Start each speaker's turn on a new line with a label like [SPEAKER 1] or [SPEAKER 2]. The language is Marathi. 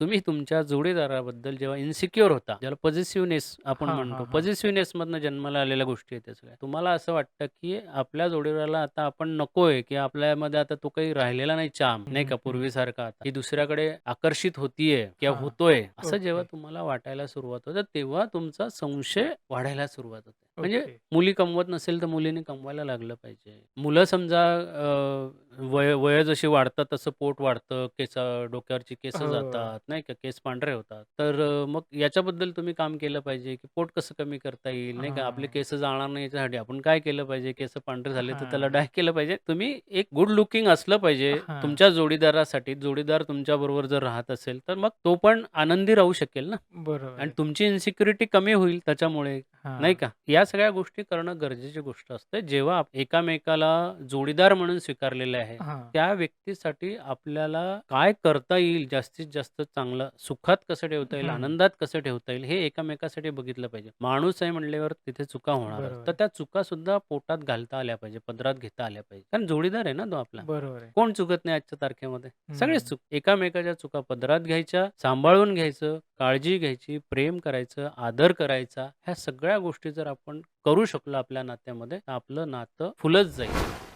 [SPEAKER 1] तुम्ही तुमच्या जोडीदाराबद्दल जेव्हा इन्सिक्युअर होता, ज्याला पॉझिटिव्हनेस आपण
[SPEAKER 2] हां,
[SPEAKER 1] म्हणतो.
[SPEAKER 2] हां, हां.
[SPEAKER 1] पॉझिटिव्हनेसमधनं जन्माला आलेल्या गोष्टी आहेत त्या सगळ्या. तुम्हाला असं वाटतं, की आपल्या जोडीदाराला आता आपण नकोय, की आपल्यामध्ये आता तो काही राहिलेला नाही चार्म,
[SPEAKER 2] हं,
[SPEAKER 1] नाही
[SPEAKER 2] हं,
[SPEAKER 1] का,
[SPEAKER 2] हं.
[SPEAKER 1] पूर्वीसारखा आता. की दुसऱ्याकडे आकर्षित होतीये किंवा
[SPEAKER 2] हां.
[SPEAKER 1] होतोय, असं जेव्हा
[SPEAKER 2] ओके.
[SPEAKER 1] तुम्हाला वाटायला सुरुवात होते, तेव्हा तुमचा संशय वाढायला सुरुवात होते. म्हणजे
[SPEAKER 2] ओके.
[SPEAKER 1] मुली कमवत नसेल, तर मुलींनी कमवायला लागलं पाहिजे. मुलं समजा अ, वय वय जशी वाढतात तसं पोट वाढतं, केस डोक्यावरची केसं
[SPEAKER 2] हो.
[SPEAKER 1] जातात, नाही का, केस पांढरे होतात. तर अ, मग याच्याबद्दल तुम्ही काम केलं पाहिजे, की पोट कसं कमी करता येईल, नाही का. आपले
[SPEAKER 2] हां.
[SPEAKER 1] केस जाणार नाही याच्यासाठी आपण काय केलं पाहिजे, केस पांढरे झाले तर त्याला
[SPEAKER 2] हां.
[SPEAKER 1] डाय केलं पाहिजे. तुम्ही एक गुड लुकिंग असलं पाहिजे
[SPEAKER 2] हां.
[SPEAKER 1] तुमच्या जोडीदारासाठी. जोडीदार तुमच्याबरोबर जर राहत असेल, तर मग तो पण आनंदी राहू शकेल ना
[SPEAKER 2] बरोबर
[SPEAKER 1] आणि
[SPEAKER 2] आहे.
[SPEAKER 1] तुमची इन्सिक्युरिटी कमी होईल त्याच्यामुळे, नाही
[SPEAKER 2] हां.
[SPEAKER 1] का. या सगळ्या गोष्टी करणं गरजेची गोष्ट असते. जेव्हा एकामेकाला जोडीदार म्हणून स्वीकारलेले आहे,
[SPEAKER 2] हां.
[SPEAKER 1] त्या व्यक्तीसाठी आपल्याला काय करता येईल जास्तीत जास्त चांगलं, सुखात कसं ठेवता येईल,
[SPEAKER 2] हं.
[SPEAKER 1] आनंदात कसं ठेवता येईल, हे एकामेकासाठी बघितलं पाहिजे. माणूस आहे म्हटल्यावर तिथे चुका होणारच.
[SPEAKER 2] बरोबर
[SPEAKER 1] तर
[SPEAKER 2] आहे.
[SPEAKER 1] त्या चुकासुद्धा पोटात घालता आल्या पाहिजे, पदरात घेता आल्या पाहिजे. कारण जोडीदार आहे ना तो आपला.
[SPEAKER 2] बरोबर आहे.
[SPEAKER 1] कोण चुकत नाही आजच्या तारखेमध्ये? सगळेच
[SPEAKER 2] हं.
[SPEAKER 1] चूक. एकामेकाच्या चुका पदरात घ्यायच्या, सांभाळून घ्यायचं, काळजी घ्यायची, प्रेम करायचं, आदर करायचा. ह्या सगळ्या गोष्टी जर आपण करू शकलो आपल्या नात्यामध्ये, तर आपलं नातं फुलत जाईल.